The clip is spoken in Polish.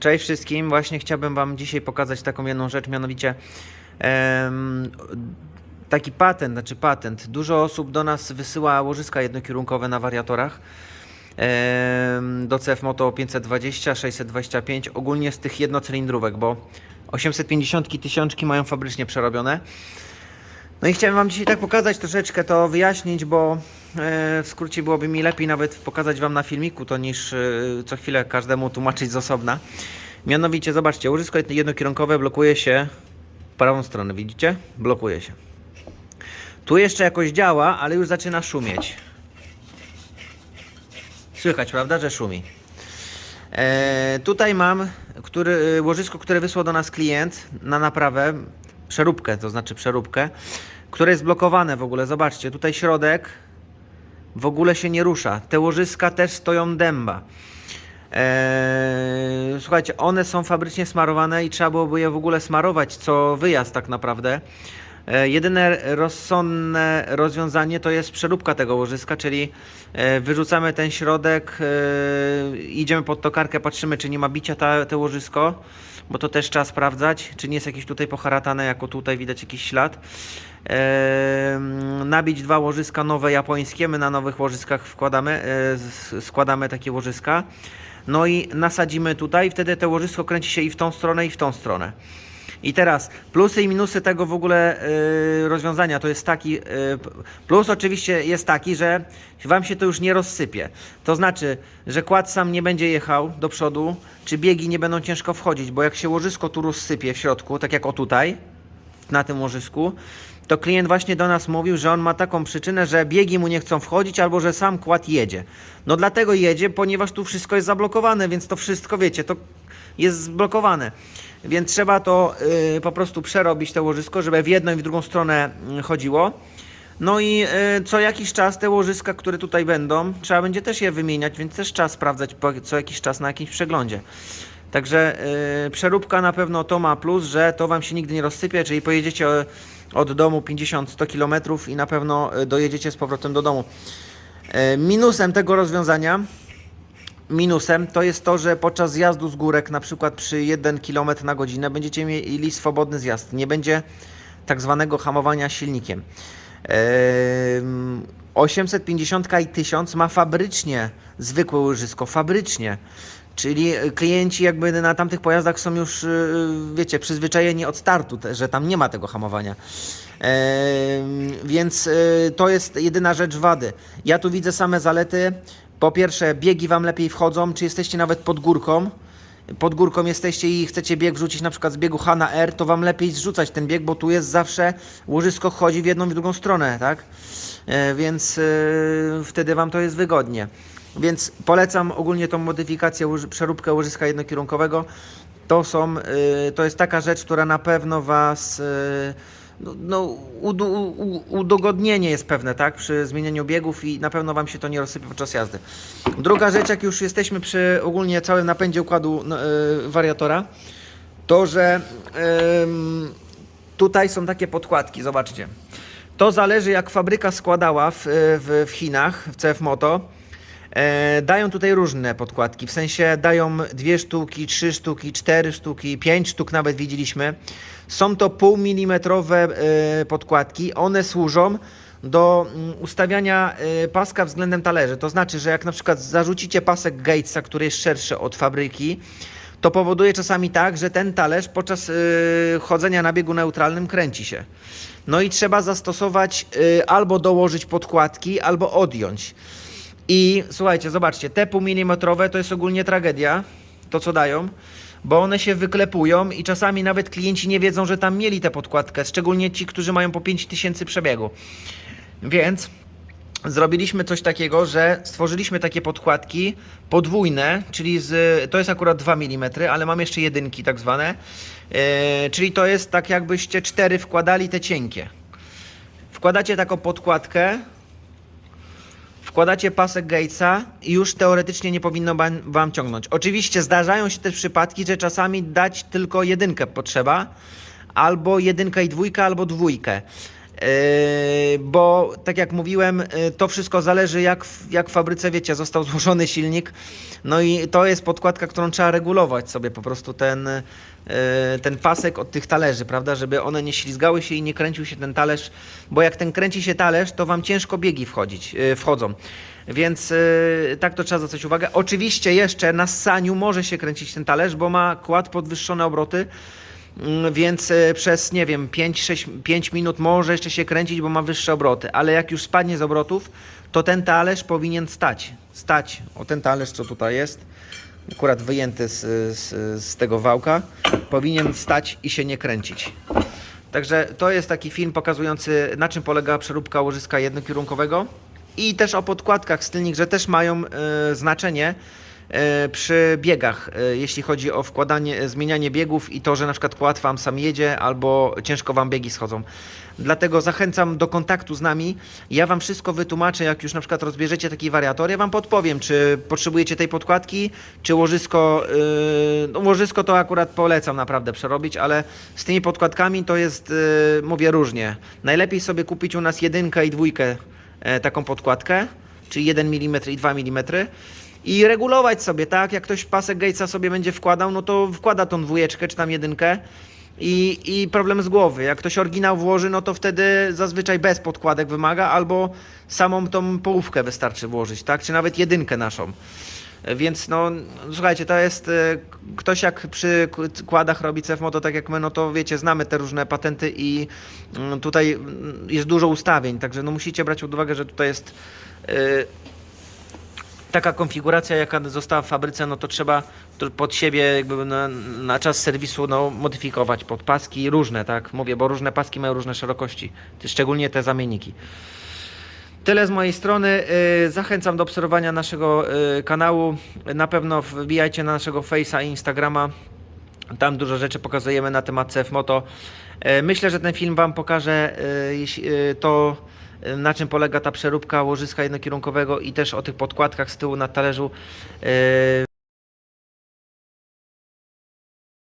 Cześć wszystkim. Właśnie chciałbym Wam dzisiaj pokazać taką jedną rzecz, mianowicie em, taki patent, znaczy patent. Dużo osób do nas wysyła łożyska jednokierunkowe na wariatorach. em, Do CF Moto 520, 625, ogólnie z tych jednocylindrówek, bo 850 tysiączki mają fabrycznie przerobione. No i chciałem Wam dzisiaj tak pokazać troszeczkę to wyjaśnić, bo e, w skrócie byłoby mi lepiej nawet pokazać Wam na filmiku to niż e, co chwilę każdemu tłumaczyć z osobna. Mianowicie, zobaczcie, łożysko jednokierunkowe blokuje się w prawą stronę, widzicie? Blokuje się. Tu jeszcze jakoś działa, ale już zaczyna szumieć. Słychać, prawda, że szumi. E, tutaj mam który, e, łożysko, które wysłał do nas klient na naprawę, przeróbkę, to znaczy przeróbkę, które jest blokowane w ogóle. Zobaczcie, tutaj środek w ogóle się nie rusza. Te łożyska też stoją dęba. Eee, słuchajcie, one są fabrycznie smarowane i trzeba byłoby je w ogóle smarować co wyjazd tak naprawdę. E, jedyne rozsądne rozwiązanie to jest przeróbka tego łożyska, czyli e, wyrzucamy ten środek, e, idziemy pod tokarkę, patrzymy czy nie ma bicia ta, te łożysko, bo to też trzeba sprawdzać, czy nie jest jakieś tutaj poharatane, jako tutaj widać jakiś ślad. E, nabić dwa łożyska nowe japońskie, my na nowych łożyskach wkładamy, e, składamy takie łożyska. No i nasadzimy tutaj, wtedy to łożysko kręci się i w tą stronę, i w tą stronę. I teraz plusy i minusy tego w ogóle y, rozwiązania to jest taki. y, plus oczywiście jest taki, że Wam się to już nie rozsypie. To znaczy, że kład sam nie będzie jechał do przodu, czy biegi nie będą ciężko wchodzić, bo jak się łożysko tu rozsypie w środku, tak jak o tutaj, na tym łożysku, to klient właśnie do nas mówił, że on ma taką przyczynę, że biegi mu nie chcą wchodzić albo że sam kład jedzie. No dlatego jedzie, ponieważ tu wszystko jest zablokowane, więc to wszystko, wiecie, to jest zblokowane. Więc trzeba to y, po prostu przerobić to łożysko, żeby w jedną i w drugą stronę y, chodziło. No i y, co jakiś czas te łożyska, które tutaj będą, trzeba będzie też je wymieniać, więc też trzeba sprawdzać co jakiś czas na jakimś przeglądzie. Także przeróbka na pewno to ma plus, że to Wam się nigdy nie rozsypie, czyli pojedziecie od domu 50-100 km i na pewno dojedziecie z powrotem do domu. Minusem tego rozwiązania minusem to jest to, że podczas zjazdu z górek, na przykład przy 1 km na godzinę, będziecie mieli swobodny zjazd. Nie będzie tak zwanego hamowania silnikiem. Ehm, 850 i 1000 ma fabrycznie zwykłe łożysko, fabrycznie. Czyli klienci jakby na tamtych pojazdach są już, yy, wiecie, przyzwyczajeni od startu, że tam nie ma tego hamowania. Ehm, więc yy, to jest jedyna rzecz wady. Ja tu widzę same zalety. Po pierwsze, biegi Wam lepiej wchodzą, czy jesteście nawet pod górką. Pod górką jesteście i chcecie bieg wrzucić na przykład z biegu H na R, to Wam lepiej zrzucać ten bieg, bo tu jest zawsze łożysko chodzi w jedną i w drugą stronę, tak? E, więc e, wtedy Wam to jest wygodnie. Więc polecam ogólnie tą modyfikację, przeróbkę łożyska jednokierunkowego. To są, e, to jest taka rzecz, która na pewno Was e, no, no, udu, u, udogodnienie jest pewne, tak, przy zmienianiu biegów i na pewno Wam się to nie rozsypie podczas jazdy. Druga rzecz, jak już jesteśmy przy ogólnie całym napędzie układu no, e, wariatora, to że tutaj są takie podkładki, zobaczcie. To zależy jak fabryka składała w, w, w Chinach, w CF Moto. E, dają tutaj różne podkładki, w sensie dają dwie sztuki, trzy sztuki, cztery sztuki, pięć sztuk nawet widzieliśmy. Są to półmilimetrowe e, podkładki, one służą do mm, ustawiania e, paska względem talerzy. To znaczy, że jak na przykład zarzucicie pasek Gatesa, który jest szerszy od fabryki, to powoduje czasami tak, że ten talerz podczas chodzenia na biegu neutralnym kręci się. No i trzeba zastosować albo dołożyć podkładki, albo odjąć. I słuchajcie, zobaczcie, te półmilimetrowe to jest ogólnie tragedia, to co dają, bo one się wyklepują i czasami nawet klienci nie wiedzą, że tam mieli tę podkładkę, szczególnie ci, którzy mają po 5000 przebiegu. Więc zrobiliśmy coś takiego, że stworzyliśmy takie podkładki podwójne, czyli z, to jest akurat 2 mm, ale mam jeszcze jedynki tak zwane, e, czyli to jest tak jakbyście cztery wkładali te cienkie. Wkładacie taką podkładkę, wkładacie pasek Gatesa i już teoretycznie nie powinno wam- ciągnąć. Oczywiście zdarzają się też przypadki, że czasami dać tylko jedynkę potrzeba, albo jedynka i dwójka, albo dwójkę. Yy, bo tak jak mówiłem, yy, to wszystko zależy jak w, jak w fabryce, wiecie, został złożony silnik. No i to jest podkładka, którą trzeba regulować sobie po prostu ten, yy, ten pasek od tych talerzy, prawda, żeby one nie ślizgały się i nie kręcił się ten talerz, bo jak ten kręci się talerz, to wam ciężko biegi wchodzić, wchodzą. Więc yy, tak to trzeba zwracać uwagę. Oczywiście jeszcze na ssaniu może się kręcić ten talerz, bo ma kład podwyższone obroty. Mm, Więc e, przez, nie wiem, 5-6 5 minut może jeszcze się kręcić, bo ma wyższe obroty, ale jak już spadnie z obrotów, to ten talerz powinien stać. Stać. O ten talerz, co tutaj jest, akurat wyjęty z, z, z tego wałka, powinien stać i się nie kręcić. Także to jest taki film pokazujący, na czym polega przeróbka łożyska jednokierunkowego i też o podkładkach z tylnik, że też mają e, znaczenie przy biegach, e, jeśli chodzi o wkładanie, zmienianie biegów i to, że na przykład kład wam sam jedzie albo ciężko wam biegi schodzą. Dlatego zachęcam do kontaktu z nami. Ja wam wszystko wytłumaczę, jak już na przykład rozbierzecie taki wariator. Ja wam podpowiem, czy potrzebujecie tej podkładki, czy łożysko. Yy, no łożysko to akurat polecam naprawdę przerobić, ale z tymi podkładkami to jest, yy, mówię różnie. Najlepiej sobie kupić u nas jedynkę i dwójkę e, taką podkładkę, czyli 1 mm i 2 mm i regulować sobie, tak? Jak ktoś pasek Gatesa sobie będzie wkładał, no to wkłada tą dwójeczkę czy tam jedynkę i, i problem z głowy. Jak ktoś oryginał włoży, no to wtedy zazwyczaj bez podkładek wymaga, albo samą tą połówkę wystarczy włożyć, tak? Czy nawet jedynkę naszą. Więc no, słuchajcie, to jest e, ktoś jak przy kładach robi CFMOTO tak jak my, no to wiecie, znamy te różne patenty i mm, tutaj mm, jest dużo ustawień, także no musicie brać pod uwagę, że tutaj jest e, taka konfiguracja, jaka została w fabryce, no to trzeba pod siebie jakby na, na czas serwisu no, modyfikować pod paski różne, tak? Mówię, bo różne paski mają różne szerokości, szczególnie te zamienniki. Tyle z mojej strony. Y, Zachęcam do obserwowania naszego y, kanału. Na pewno wbijajcie na naszego Face'a i Instagrama. Tam dużo rzeczy pokazujemy na temat CF Moto. E, Myślę, że ten film Wam pokaże to, na czym polega ta przeróbka łożyska jednokierunkowego i też o tych podkładkach z tyłu na talerzu. E,